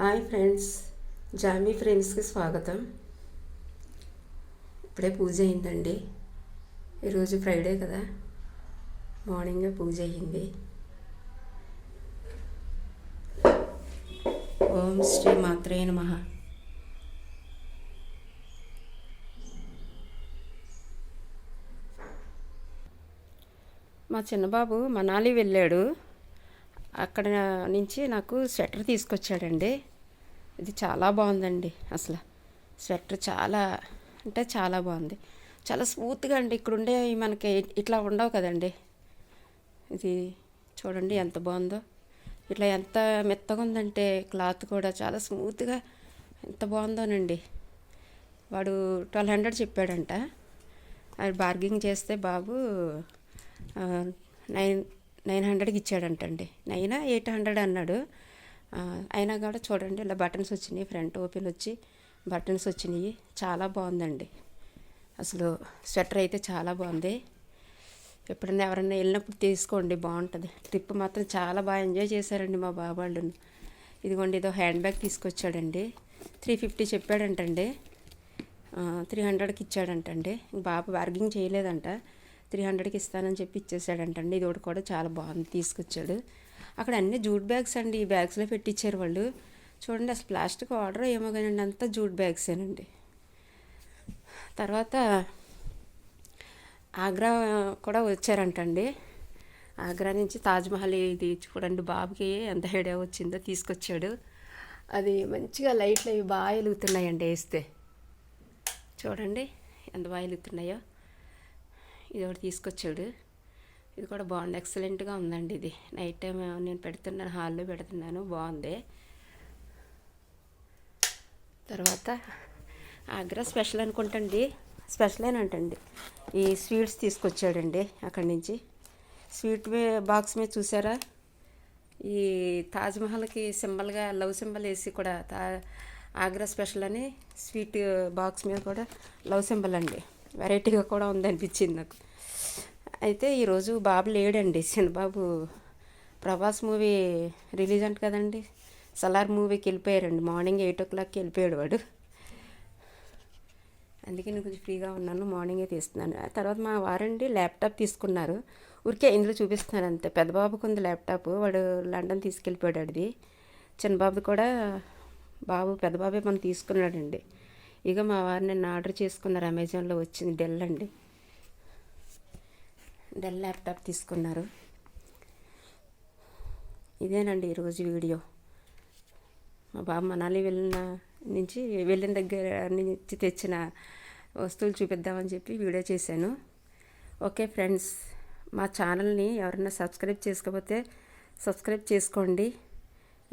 Hi friends Jamie ఫ్రెండ్స్కి స్వాగతం. ఇప్పుడే పూజ అయిందండి. ఈరోజు ఫ్రైడే కదా. మార్నింగే పూజ అయ్యింది. ఓం శ్రీ మాత్రే నమ. మా చిన్నబాబు మనాలి వెళ్ళాడు. అక్కడ నుంచి నాకు స్వెటర్ తీసుకొచ్చాడండి. ఇది చాలా బాగుందండి అసలు. స్వెటర్ చాలా అంటే చాలా బాగుంది. చాలా స్మూత్గా అండి. ఇక్కడ ఉండే మనకి ఇట్లా ఉండవు కదండి. ఇది చూడండి ఎంత బాగుందో. ఇట్లా ఎంత మెత్తగా ఉందంటే క్లాత్ కూడా చాలా స్మూత్గా ఎంత బాగుందోనండి. వాడు ట్వెల్వ్ హండ్రెడ్ చెప్పాడంట. అది బార్గింగ్ చేస్తే బాబు నైన్ నైన్ హండ్రెడ్కి ఇచ్చాడంటండి. నైన్ ఎయిట్ హండ్రెడ్ అన్నాడు. అయినా కూడా చూడండి ఇలా బటన్స్ వచ్చినాయి ఫ్రంట్ ఓపెన్ వచ్చి బటన్స్ వచ్చినాయి. చాలా బాగుందండి. అసలు స్వెటర్ అయితే చాలా బాగుంది. ఎప్పుడైనా ఎవరైనా వెళ్ళినప్పుడు తీసుకోండి బాగుంటుంది. ట్రిప్ మాత్రం చాలా బాగా ఎంజాయ్ చేశారండి మా బాబు వాళ్ళు ఇదిగోండి ఏదో హ్యాండ్ బ్యాగ్ తీసుకొచ్చాడండి. త్రీ ఫిఫ్టీ చెప్పాడంటండి. త్రీ హండ్రెడ్కి ఇచ్చాడంటండి. బాబు బార్గింగ్ చేయలేదంట. త్రీ హండ్రెడ్కి ఇస్తానని చెప్పి ఇచ్చేసాడంటండి. ఇది ఒకటి కూడా చాలా బాగుంది తీసుకొచ్చాడు. అక్కడ అన్ని జూట్ బ్యాగ్స్ అండి ఈ బ్యాగ్స్లో పెట్టించారు వాళ్ళు. చూడండి అసలు ప్లాస్టిక్ ఆర్డర్ ఏమో కానీ అంతా జూట్ బ్యాగ్సేనండి. తర్వాత ఆగ్రా కూడా వచ్చారంటండి. ఆగ్రా నుంచి తాజ్మహల్ ఇది చూడండి బాబుకి ఎంత హెడే వచ్చిందో తీసుకొచ్చాడు. అది మంచిగా లైట్లు అవి బాగా వెలుగుతున్నాయండి వేస్తే. చూడండి ఎంత బాగా వెలుగుతున్నాయో. ఇది ఒకటి తీసుకొచ్చాడు. ఇది కూడా బాగుంది. ఎక్సలెంట్గా ఉందండి ఇది. నైట్ టైం నేను పెడుతున్నాను హాల్లో పెడుతున్నాను. బాగుంది. తర్వాత ఆగ్రా స్పెషల్ అనుకుంటండి. స్పెషలేనంటండి ఈ స్వీట్స్ తీసుకొచ్చాడండి అక్కడి నుంచి. స్వీట్ వే- బాక్స్ మీద చూసారా? ఈ తాజ్మహల్కి సింబల్గా లవ్ సింబల్ వేసి కూడా తా ఆగ్రా స్పెషల్ అని స్వీట్ బాక్స్ మీద కూడా లవ్ సింబల్ అండి. వెరైటీగా కూడా ఉందనిపించింది నాకు. అయితే ఈరోజు బాబు లేడండి. చిన్నబాబు ప్రభాస్ మూవీ రిలీజ్ అంట కదండి. సలార్ మూవీకి వెళ్ళిపోయారండి. మార్నింగ్ ఎయిట్ ఓ క్లాక్కి వెళ్ళిపోయాడు వాడు. అందుకే నేను కొంచెం ఫ్రీగా ఉన్నాను. మార్నింగే తీస్తున్నాను. ఆ తర్వాత మా వారండి ల్యాప్టాప్ తీసుకున్నారు. ఊరికే ఇందులో చూపిస్తున్నాను అంతే. పెద్ద బాబుకు ఉంది ల్యాప్టాప్. వాడు లండన్ తీసుకెళ్ళిపోయాడు అది చిన్న బాబు కూడా బాబు పెద్ద బాబే మనం తీసుకున్నాడండి. ఇక మా వారు నిన్న ఆర్డర్ చేసుకున్నారు. అమెజాన్లో వచ్చింది డెల్ అండి. డెల్ ల్యాప్టాప్ తీసుకున్నారు. ఇదేనండి ఈరోజు వీడియో. మా బాబు మనాలి వెళ్ళిన నుంచి వెళ్ళిన దగ్గర నుంచి తెచ్చిన వస్తువులు చూపిద్దామని చెప్పి వీడియో చేశాను. ఓకే ఫ్రెండ్స్ మా ఛానల్ని ఎవరైనా సబ్స్క్రైబ్ చేసుకోకపోతే సబ్స్క్రైబ్ చేసుకోండి.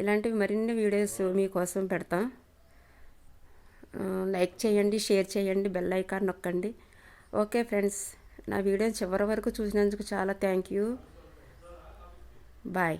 ఇలాంటివి మరిన్ని వీడియోస్ మీకోసం పెడతాం. లైక్ చేయండి షేర్ చేయండి బెల్ ఐకాన్ నొక్కండి. Okay friends. నా వీడియో చివరి వరకు చూసినందుకు చాలా థ్యాంక్ యూ బాయ్